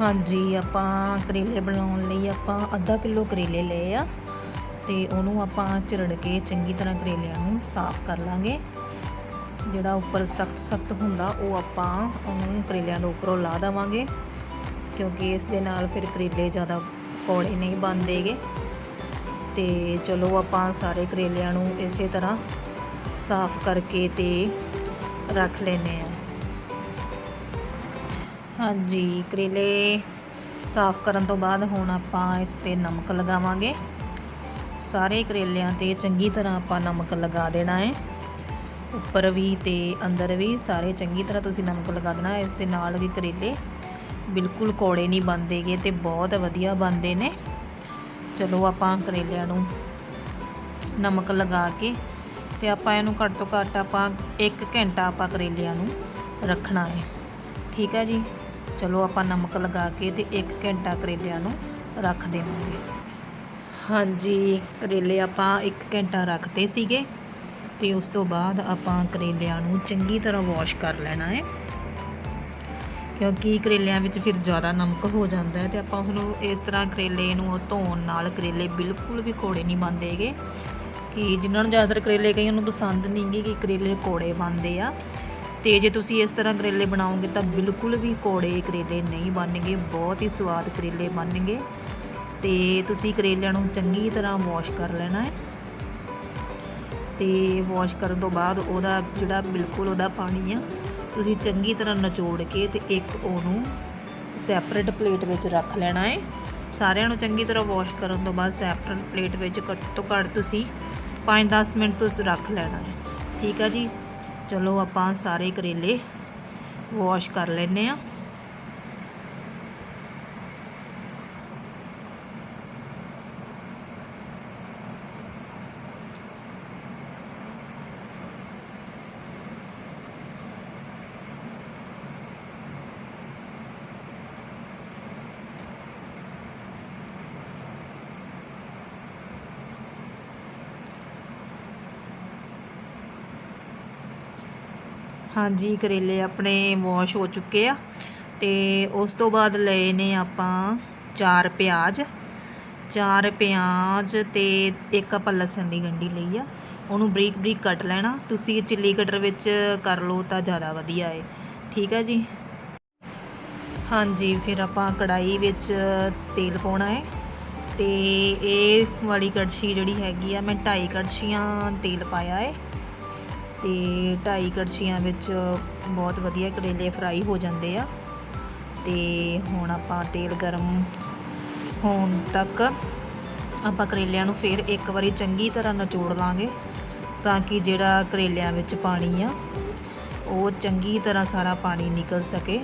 ਹਾਂਜੀ, ਆਪਾਂ ਕਰੇਲੇ ਬਣਾਉਣ ਲਈ ਆਪਾਂ ਅੱਧਾ ਕਿਲੋ ਕਰੇਲੇ ਲਏ ਆ ਤੇ ਉਹਨੂੰ ਆਪਾਂ ਚਿਰੜ ਕੇ ਚੰਗੀ ਤਰ੍ਹਾਂ ਕਰੇਲਿਆਂ ਨੂੰ ਸਾਫ਼ ਕਰ ਲਾਂਗੇ। ਜਿਹੜਾ ਉੱਪਰ ਸਖਤ ਸਖਤ ਹੁੰਦਾ, ਉਹ ਆਪਾਂ ਉਹਨੂੰ ਕਰੇਲਿਆਂ ਦੇ ਉੱਪਰੋਂ ਲਾ ਦੇਵਾਂਗੇ ਕਿਉਂਕਿ ਇਸ ਦੇ ਨਾਲ ਫਿਰ ਕਰੇਲੇ ਜ਼ਿਆਦਾ ਕੌੜੇ ਨਹੀਂ ਬਣਦੇਗੇ। ਤੇ ਚਲੋ ਆਪਾਂ ਸਾਰੇ ਕਰੇਲਿਆਂ ਨੂੰ ਇਸੇ ਤਰ੍ਹਾਂ ਸਾਫ਼ ਕਰਕੇ ਤੇ ਰੱਖ ਲੈਨੇ ਆ ਹਾਂਜੀ, ਕਰੇਲੇ ਸਾਫ਼ ਕਰਨ ਤੋਂ ਬਾਅਦ ਹੁਣ ਆਪਾਂ ਇਸ ਤੇ ਨਮਕ ਲਗਾਵਾਂਗੇ। ਸਾਰੇ ਕਰੇਲਿਆਂ ਤੇ ਚੰਗੀ ਤਰ੍ਹਾਂ ਆਪਾਂ ਨਮਕ ਲਗਾ ਦੇਣਾ ਹੈ। ਉੱਪਰ ਵੀ ਤੇ ਅੰਦਰ ਵੀ ਸਾਰੇ ਚੰਗੀ ਤਰ੍ਹਾਂ ਤੁਸੀਂ ਨਮਕ ਲਗਾ ਦੇਣਾ ਇਸ ਦੇ ਨਾਲ ਵੀ ਕਰੇਲੇ ਬਿਲਕੁਲ ਕੌੜੇ ਨਹੀਂ ਬਣਦੇਗੇ ਤੇ ਬਹੁਤ ਵਧੀਆ ਬਣਦੇ ਨੇ। ਚਲੋ ਆਪਾਂ ਕਰੇਲਿਆਂ ਨੂੰ ਨਮਕ ਲਗਾ ਕੇ ਤੇ ਆਪਾਂ ਇਹਨੂੰ ਘੱਟ ਤੋਂ ਘੱਟ ਆਪਾਂ 1 ਘੰਟਾ ਆਪਾਂ ਕਰੇਲਿਆਂ ਨੂੰ ਰੱਖਣਾ ਹੈ। ਠੀਕ ਹੈ ਜੀ? ਚਲੋ ਆਪਾਂ ਨਮਕ ਲਗਾ ਕੇ ਤੇ 1 ਘੰਟਾ ਕਰੇਲਿਆਂ ਨੂੰ ਰੱਖ ਦੇਵਾਂਗੇ। ਹਾਂਜੀ, ਕਰੇਲੇ ਆਪਾਂ 1 ਘੰਟਾ ਰੱਖਤੇ ਸੀਗੇ ਤੇ ਉਸ ਤੋਂ ਬਾਅਦ ਆਪਾਂ ਕਰੇਲਿਆਂ ਨੂੰ ਚੰਗੀ ਤਰ੍ਹਾਂ ਵਾਸ਼ ਕਰ ਲੈਣਾ ਹੈ। ਕਿਉਂਕਿ ਕਰੇਲਿਆਂ ਵਿੱਚ ਫਿਰ ਜ਼ਿਆਦਾ ਨਮਕ ਹੋ ਜਾਂਦਾ ਹੈ ਤੇ ਆਪਾਂ ਉਹਨੂੰ ਇਸ ਤਰ੍ਹਾਂ ਕਰੇਲੇ ਨੂੰ ਧੋਣ ਨਾਲ ਕਰੇਲੇ ਬਿਲਕੁਲ ਵੀ ਕੋੜੇ ਨਹੀਂ ਬਣਦੇਗੇ ਕਿ ਜਿਨ੍ਹਾਂ ਨੂੰ ਜ਼ਿਆਦਾਤਰ ਕਰੇਲੇ ਕਈਆਂ ਨੂੰ ਪਸੰਦ ਨਹੀਂਗੇ ਕਿ ਕਰੇਲੇ ਕੋੜੇ ਬਣਦੇ ਆ। ਤੇ ਜੇ ਤੁਸੀਂ ਇਸ ਤਰ੍ਹਾਂ ਕਰੇਲੇ ਬਣਾਓਗੇ ਤਾਂ ਬਿਲਕੁਲ ਵੀ ਕੋੜੇ ਕਰੇਲੇ ਨਹੀਂ ਬਣਨਗੇ, ਬਹੁਤ ਹੀ ਸਵਾਦ ਕਰੇਲੇ ਬਣਨਗੇ ਤੇ ਤੁਸੀਂ ਕਰੇਲਿਆਂ ਨੂੰ ਚੰਗੀ ਤਰ੍ਹਾਂ ਵਾਸ਼ ਕਰ ਲੈਣਾ ਹੈ। ਤੇ ਵਾਸ਼ ਕਰਨ ਤੋਂ ਬਾਅਦ ਉਹਦਾ ਜਿਹੜਾ ਬਿਲਕੁਲ ਉਹਦਾ ਪਾਣੀ ਆ, ਤੁਸੀਂ ਚੰਗੀ ਤਰ੍ਹਾਂ ਨਚੋੜ ਕੇ ਤੇ ਇੱਕ ਉਹਨੂੰ ਸੈਪਰੇਟ ਪਲੇਟ ਵਿੱਚ ਰੱਖ ਲੈਣਾ ਹੈ। ਸਾਰਿਆਂ ਨੂੰ ਚੰਗੀ ਤਰ੍ਹਾਂ ਵਾਸ਼ ਕਰਨ ਤੋਂ ਬਾਅਦ ਸੈਪਰੇਟ ਪਲੇਟ ਵਿੱਚ ਘੱਟ ਤੋਂ ਘੱਟ ਤੁਸੀਂ 5-10 ਮਿੰਟ ਤੋਂ ਰੱਖ ਲੈਣਾ ਹੈ। ਠੀਕ ਆ ਜੀ? ਚਲੋ ਆਪਾਂ ਸਾਰੇ ਕਰੇਲੇ ਵਾਸ਼ ਕਰ ਲੈਨੇ ਆ ਹਾਂਜੀ, ਕਰੇਲੇ ਆਪਣੇ ਵਾਸ਼ ਹੋ ਚੁੱਕੇ ਆ ਤੇ ਉਸ ਤੋਂ ਬਾਅਦ ਲਏ ਨੇ ਆਪਾਂ ਚਾਰ ਪਿਆਜ਼। ਚਾਰ ਪਿਆਜ਼ ਤੇ ਇੱਕ ਆਪਾਂ ਲਸਣ ਦੀ ਗੰਢੀ ਲਈ ਆ। ਉਹਨੂੰ ਬਰੀਕ ਬਰੀਕ ਕੱਟ ਲੈਣਾ। ਤੁਸੀਂ ਚਿੱਲੀ ਕਟਰ ਵਿੱਚ ਕਰ ਲਓ ਤਾਂ ਜ਼ਿਆਦਾ ਵਧੀਆ ਏ। ਠੀਕ ਹੈ ਜੀ? ਹਾਂਜੀ, ਫਿਰ ਆਪਾਂ ਕੜਾਈ ਵਿੱਚ ਤੇਲ ਪਾਉਣਾ ਹੈ ਤੇ ਇਹ ਵਾਲੀ ਕੜਛੀ ਜਿਹੜੀ ਹੈਗੀ ਆ, ਮੈਂ ਢਾਈ ਕੜਛੀਆਂ ਤੇਲ ਪਾਇਆ ਹੈ ਤੇ ਢਾਈ ਕੜਛੀਆਂ ਵਿੱਚ ਬਹੁਤ ਵਧੀਆ ਕਰੇਲੇ ਫਰਾਈ ਹੋ ਜਾਂਦੇ ਆ। ਤੇ ਹੁਣ ਆਪਾਂ ਤੇਲ ਗਰਮ ਹੋਣ ਤੱਕ ਆਪਾਂ ਕਰੇਲਿਆਂ ਨੂੰ ਫਿਰ ਇੱਕ ਵਾਰੀ ਚੰਗੀ ਤਰ੍ਹਾਂ ਨਚੋੜ ਲਾਂਗੇ ਤਾਂ ਕਿ ਜਿਹੜਾ ਕਰੇਲਿਆਂ ਵਿੱਚ ਪਾਣੀ ਆ, ਉਹ ਚੰਗੀ ਤਰ੍ਹਾਂ ਸਾਰਾ ਪਾਣੀ ਨਿਕਲ ਸਕੇ।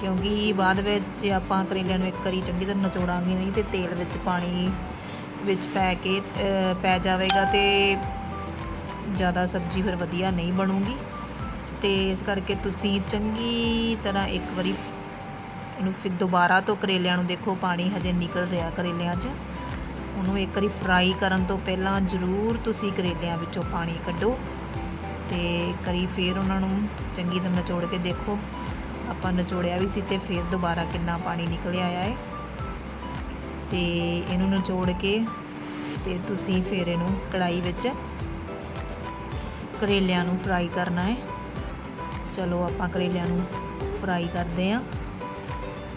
ਕਿਉਂਕਿ ਬਾਅਦ ਵਿੱਚ ਜੇ ਆਪਾਂ ਕਰੇਲਿਆਂ ਨੂੰ ਇੱਕ ਵਾਰੀ ਚੰਗੀ ਤਰ੍ਹਾਂ ਨਚੋੜਾਂਗੇ ਨਹੀਂ ਤੇ ਤੇਲ ਵਿੱਚ ਪਾਣੀ ਵਿੱਚ ਪੈ ਕੇ ਪੈ ਜਾਵੇਗਾ ਤੇ ਜ਼ਿਆਦਾ ਸਬਜ਼ੀ ਫਿਰ ਵਧੀਆ ਨਹੀਂ ਬਣੂਗੀ। ਤੇ ਇਸ ਕਰਕੇ ਤੁਸੀਂ ਚੰਗੀ ਤਰ੍ਹਾਂ ਇੱਕ ਵਾਰੀ ਇਹਨੂੰ ਫਿਰ ਦੁਬਾਰਾ ਤੋਂ ਕਰੇਲਿਆਂ ਨੂੰ ਦੇਖੋ, ਪਾਣੀ ਹਜੇ ਨਿਕਲ ਰਿਹਾ ਕਰੇਲਿਆਂ 'ਚ। ਉਹਨੂੰ ਇੱਕ ਵਾਰੀ ਫਰਾਈ ਕਰਨ ਤੋਂ ਪਹਿਲਾਂ ਜ਼ਰੂਰ ਤੁਸੀਂ ਕਰੇਲਿਆਂ ਵਿੱਚੋਂ ਪਾਣੀ ਕੱਢੋ ਤੇ ਕਰੀ ਫੇਰ ਉਹਨਾਂ ਨੂੰ ਚੰਗੀ ਤਰ੍ਹਾਂ ਨਿਚੋੜ ਕੇ ਦੇਖੋ। ਆਪਾਂ ਨਿਚੋੜਿਆ ਵੀ ਸੀ ਤੇ ਫੇਰ ਦੁਬਾਰਾ ਕਿੰਨਾ ਪਾਣੀ ਨਿਕਲ ਆਇਆ ਹੈ। ਤੇ ਇਹਨੂੰ ਨਿਚੋੜ ਕੇ ਤੇ ਤੁਸੀਂ ਫੇਰ ਇਹਨੂੰ ਕੜਾਈ ਵਿੱਚ ਕਰੇਲਿਆਂ ਨੂੰ ਫਰਾਈ ਕਰਨਾ ਹੈ। ਚਲੋ ਆਪਾਂ ਕਰੇਲਿਆਂ ਨੂੰ ਫਰਾਈ ਕਰਦੇ ਆਂ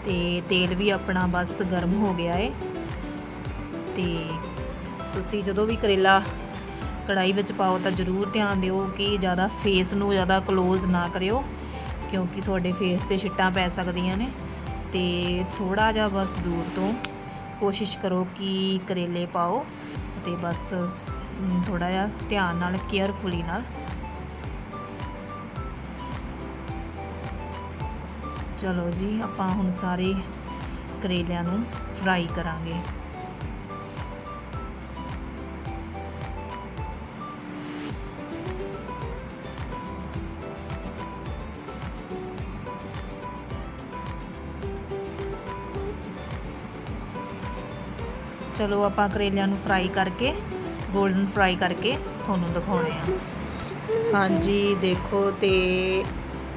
ਤੇ ਤੇਲ ਵੀ ਆਪਣਾ ਬਸ ਗਰਮ ਹੋ ਗਿਆ ਹੈ। ਤੇ ਤੁਸੀਂ ਜਦੋਂ ਵੀ ਕਰੇਲਾ ਕੜਾਈ ਵਿੱਚ ਪਾਓ ਤਾਂ ਜ਼ਰੂਰ ਧਿਆਨ ਦਿਓ ਕਿ ਜ਼ਿਆਦਾ ਫੇਸ ਨੂੰ ਜ਼ਿਆਦਾ ਕਲੋਜ਼ ਨਾ ਕਰਿਓ, ਕਿਉਂਕਿ ਤੁਹਾਡੇ ਫੇਸ ਤੇ ਛਿੱਟਾਂ ਪੈ ਸਕਦੀਆਂ ਨੇ। ਤੇ ਥੋੜਾ ਜਿਹਾ ਬਸ ਦੂਰ ਤੋਂ ਕੋਸ਼ਿਸ਼ ਕਰੋ ਕਿ ਕਰੇਲੇ ਪਾਓ ਤੇ ਬਸ ਥੋੜਾ ਜਿਹਾ ਧਿਆਨ ਨਾਲ ਕੇਅਰਫੁਲੀ ਨਾਲ। ਚਲੋ ਜੀ, ਆਪਾਂ ਹੁਣ ਸਾਰੇ ਕਰੇਲਿਆਂ ਨੂੰ ਫਰਾਈ ਕਰਾਂਗੇ। ਚਲੋ ਆਪਾਂ ਕਰੇਲਿਆਂ ਨੂੰ ਫਰਾਈ ਕਰਕੇ ਗੋਲਡਨ ਫਰਾਈ ਕਰਕੇ ਤੁਹਾਨੂੰ ਦਿਖਾਉਣੇ ਆ। ਹਾਂਜੀ, ਦੇਖੋ ਤੇ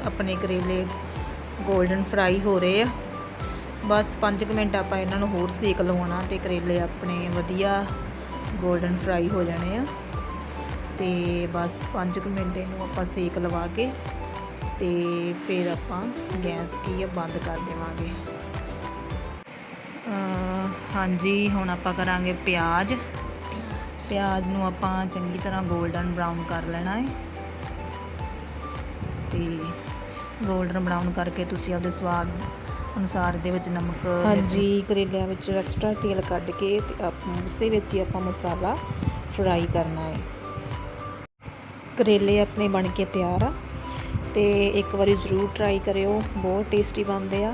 ਆਪਣੇ ਕਰੇਲੇ ਗੋਲਡਨ ਫਰਾਈ ਹੋ ਰਹੇ ਆ। ਬਸ 5 ਮਿੰਟ ਆਪਾਂ ਇਹਨਾਂ ਨੂੰ ਹੋਰ ਸੇਕ ਲਵਾਉਣਾ ਤੇ ਕਰੇਲੇ ਆਪਣੇ ਵਧੀਆ ਗੋਲਡਨ ਫਰਾਈ ਹੋ ਜਾਣੇ ਆ। ਤੇ ਬਸ 5 ਮਿੰਟ ਇਹਨੂੰ ਆਪਾਂ ਸੇਕ ਲਵਾ ਕੇ ਤੇ ਫਿਰ ਆਪਾਂ ਗੈਸ ਕੀ ਆ ਬੰਦ ਕਰ ਦੇਵਾਂਗੇ। ਹਾਂਜੀ, ਹੁਣ ਆਪਾਂ ਕਰਾਂਗੇ ਪਿਆਜ਼। ਪਿਆਜ਼ ਨੂੰ ਆਪਾਂ ਚੰਗੀ ਤਰ੍ਹਾਂ 골ਡਨ ਬਰਾਊਨ ਕਰ ਲੈਣਾ ਹੈ। ਤੇ 골ਡਨ ਬਰਾਊਨ ਕਰਕੇ ਤੁਸੀਂ ਆਪਦੇ ਸਵਾਦ ਅਨੁਸਾਰ ਦੇ ਵਿੱਚ ਨਮਕ ਹਾਂਜੀ, ਕਰੇਲਿਆਂ ਵਿੱਚ ਐਕਸਟਰਾ ਤੇਲ ਕੱਢ ਕੇ ਤੇ ਆਪਾਂ ਉਸੇ ਵਿੱਚ ਹੀ ਆਪਾਂ ਮਸਾਲਾ ਫਰਾਈ ਕਰਨਾ ਹੈ। ਕਰੇਲੇ ਆਪਣੇ ਬਣ ਕੇ ਤਿਆਰ ਆ ਤੇ ਇੱਕ ਵਾਰੀ ਜ਼ਰੂਰ ਟਰਾਈ ਕਰਿਓ, ਬਹੁਤ ਟੇਸਟੀ ਬਣਦੇ ਆ।